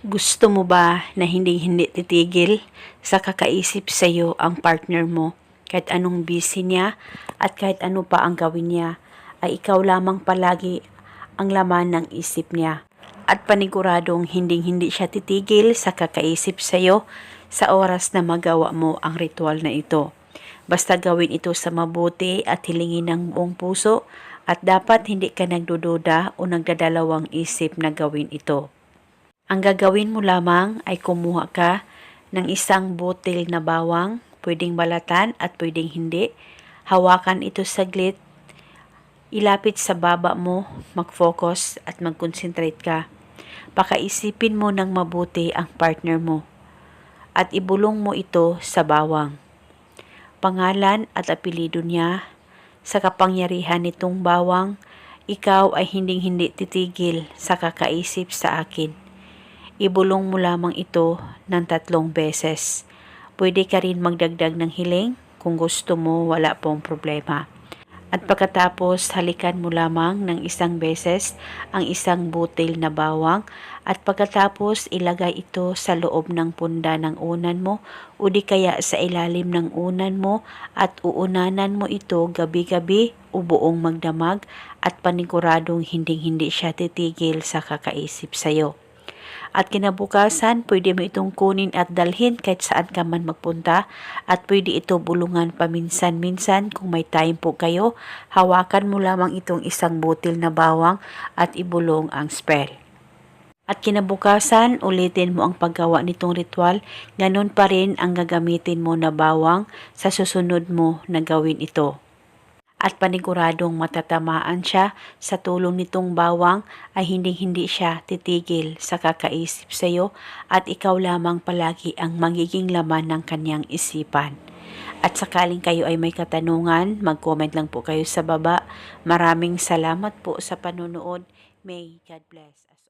Gusto mo ba na hindi hindi titigil sa kakaisip sa iyo ang partner mo kahit anong busy niya at kahit ano pa ang gawin niya ay ikaw lamang palagi ang laman ng isip niya at paniguradong hindi hindi siya titigil sa kakaisip sa iyo sa oras na magawa mo ang ritual na ito. Basta gawin ito sa mabuti at hilingin ng buong puso at dapat hindi ka nagdududa o nagdadalawang isip na gawin ito. Ang gagawin mo lamang ay kumuha ka ng isang butil na bawang, pwedeng balatan at pwedeng hindi. Hawakan ito saglit, ilapit sa baba mo, mag-focus at mag-concentrate ka. Pakaisipin mo ng mabuti ang partner mo at ibulong mo ito sa bawang. Pangalan at apelido niya, sa kapangyarihan nitong bawang, ikaw ay hinding-hindi titigil sa kakaisip sa akin ibulong mo lamang ito ng tatlong beses. Pwede ka rin magdagdag ng hiling kung gusto mo wala pong problema. At pagkatapos halikan mo lamang ng isang beses ang isang butil na bawang at pagkatapos ilagay ito sa loob ng punda ng unan mo o di kaya sa ilalim ng unan mo at uunanan mo ito gabi-gabi o buong magdamag at paniguradong hindi-hindi siya titigil sa kakaisip sa'yo. At kinabukasan, pwede mo itong kunin at dalhin kahit saan ka man magpunta at pwede ito bulungan paminsan-minsan kung may time po kayo. Hawakan mo lamang itong isang butil na bawang at ibulong ang spell. At kinabukasan, ulitin mo ang paggawa nitong ritual, ganun pa rin ang gagamitin mo na bawang sa susunod mo na gawin ito at paniguradong matatamaan siya sa tulong nitong bawang ay hindi-hindi siya titigil sa kakaisip sa iyo at ikaw lamang palagi ang magiging laman ng kanyang isipan. At sakaling kayo ay may katanungan, mag-comment lang po kayo sa baba. Maraming salamat po sa panonood. May God bless us.